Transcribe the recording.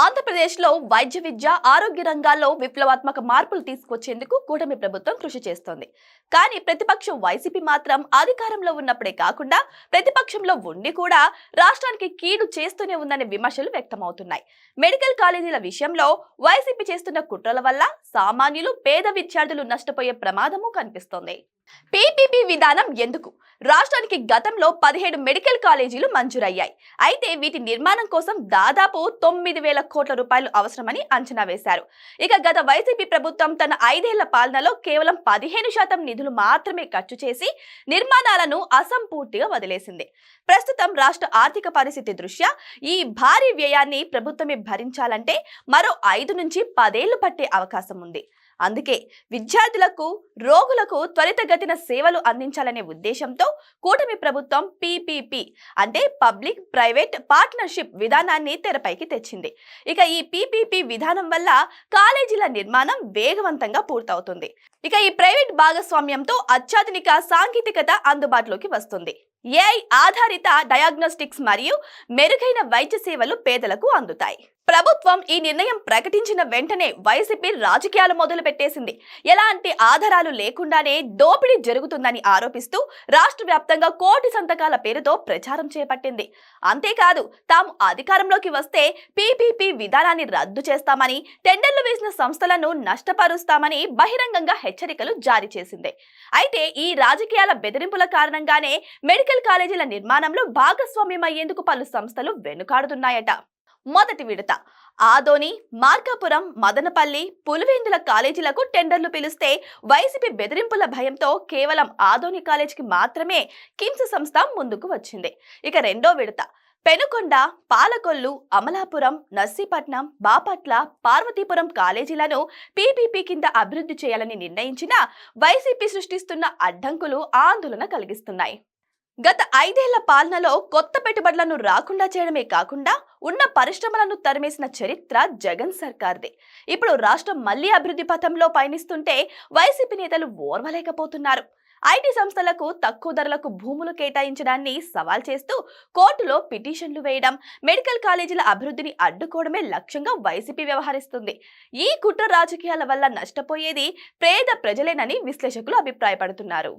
ఆంధ్రప్రదేశ్లో వైద్య విద్య ఆరోగ్య రంగాల్లో విప్లవాత్మక మార్పులు తీసుకొచ్చేందుకు కూటమి ప్రభుత్వం కృషి చేస్తోంది. కానీ ప్రతిపక్షం వైసీపీ మాత్రం అధికారంలో ఉన్నప్పుడే కాకుండా ప్రతిపక్షంలో ఉండి కూడా రాష్ట్రానికి కీడు చేస్తూనే ఉందనే విమర్శలు వ్యక్తమవుతున్నాయి. మెడికల్ కాలేజీల విషయంలో వైసీపీ చేస్తున్న కుట్రల వల్ల సామాన్యులు పేద విద్యార్థులు నష్టపోయే ప్రమాదము కనిపిస్తోంది. పీపీపీ విధానం ఎందుకు? రాష్ట్రానికి గతంలో పదిహేడు మెడికల్ కాలేజీలు మంజూరయ్యాయి. అయితే వీటి నిర్మాణం కోసం దాదాపు తొమ్మిది వేల కోట్ల రూపాయలు అవసరమని అంచనా వేశారు. ఇక గత వైసీపీ ప్రభుత్వం తన ఐదేళ్ళ పాలనలో కేవలం పదిహేను శాతం నిధులు మాత్రమే ఖర్చు చేసి నిర్మాణాలను అసంపూర్తిగా వదిలేసింది. ప్రస్తుతం రాష్ట్ర ఆర్థిక పరిస్థితి దృష్ట్యా ఈ భారీ వ్యయాన్ని ప్రభుత్వమే భరించాలంటే మరో ఐదు నుంచి పదేళ్ళు పట్టే అవకాశం ఉంది. అందుకే విద్యార్థులకు రోగులకు త్వరితగతిన సేవలు అందించాలనే ఉద్దేశంతో కూటమి ప్రభుత్వం పీపీపీ అంటే పబ్లిక్ ప్రైవేట్ పార్ట్నర్షిప్ విధానాన్ని తెరపైకి తెచ్చింది. ఇక ఈ పీపీపీ విధానం వల్ల కాలేజీల నిర్మాణం వేగవంతంగా పూర్తవుతుంది. ఇక ఈ ప్రైవేట్ భాగస్వామ్యంతో అత్యాధునిక సాంకేతికత అందుబాటులోకి వస్తుంది. ఏఐ ఆధారిత డయాగ్నోస్టిక్స్ మరియు మెరుగైన వైద్య సేవలు పేదలకు అందుతాయి. ప్రభుత్వం ఈ నిర్ణయం ప్రకటించిన వెంటనే వైసీపీ రాజకీయాలు మొదలు పెట్టేసింది ఎలాంటి ఆధారాలు లేకుండానే దోపిడీ జరుగుతుందని ఆరోపిస్తూ రాష్ట్ర వ్యాప్తంగా కోటి సంతకాల పేరుతో ప్రచారం చేపట్టింది. అంతేకాదు తాము అధికారంలోకి వస్తే పీపీపీ విధానాన్ని రద్దు చేస్తామని టెండర్లు వేసిన సంస్థలను నష్టపరుస్తామని బహిరంగంగా హెచ్చరికలు జారీ చేసింది. అయితే ఈ రాజకీయాల బెదిరింపుల కారణంగానే మెడికల్ కాలేజీల నిర్మాణంలో భాగస్వామ్యం అయ్యేందుకు పలు సంస్థలు వెనుకాడుతున్నాయట. మొదటి విడత. ఆదోని మార్కాపురం మదనపల్లి పులివెందుల కాలేజీలకు టెండర్లు పిలిస్తే వైసీపీ బెదిరింపుల భయంతో కేవలం ఆదోని కాలేజీకి మాత్రమే కిమ్స్ సంస్థ ముందుకు వచ్చింది. ఇక రెండో విడత. పెనుకొండ పాలకొల్లు అమలాపురం నర్సీపట్నం బాపట్ల పార్వతీపురం కాలేజీలను పీపీపీ కింద అభివృద్ధి చేయాలని నిర్ణయించిన వైసీపీ సృష్టిస్తున్న అడ్డంకులు ఆందోళన కలిగిస్తున్నాయి. గత ఐదేళ్ళ పాలనలో కొత్త పెట్టుబడులను రాకుండా చేయడమే కాకుండా ఉన్న పరిశ్రమలను తరిమేసిన చరిత్ర జగన్ సర్కార్దే. ఇప్పుడు రాష్ట్రం మళ్ళీ అభివృద్ధి పథంలో పయనిస్తుంటే వైసీపీ నేతలు ఓర్వలేకపోతున్నారు. ఐటీ సంస్థలకు తక్కువ ధరలకు భూములు కేటాయించడాన్ని సవాల్ చేస్తూ కోర్టులో పిటిషన్లు వేయడం మెడికల్ కాలేజీల అభివృద్ధిని అడ్డుకోవడమే లక్ష్యంగా వైసీపీ వ్యవహరిస్తుంది. ఈ కుట్ర రాజకీయాల వల్ల నష్టపోయేది పేద ప్రజలేనని విశ్లేషకులు అభిప్రాయపడుతున్నారు.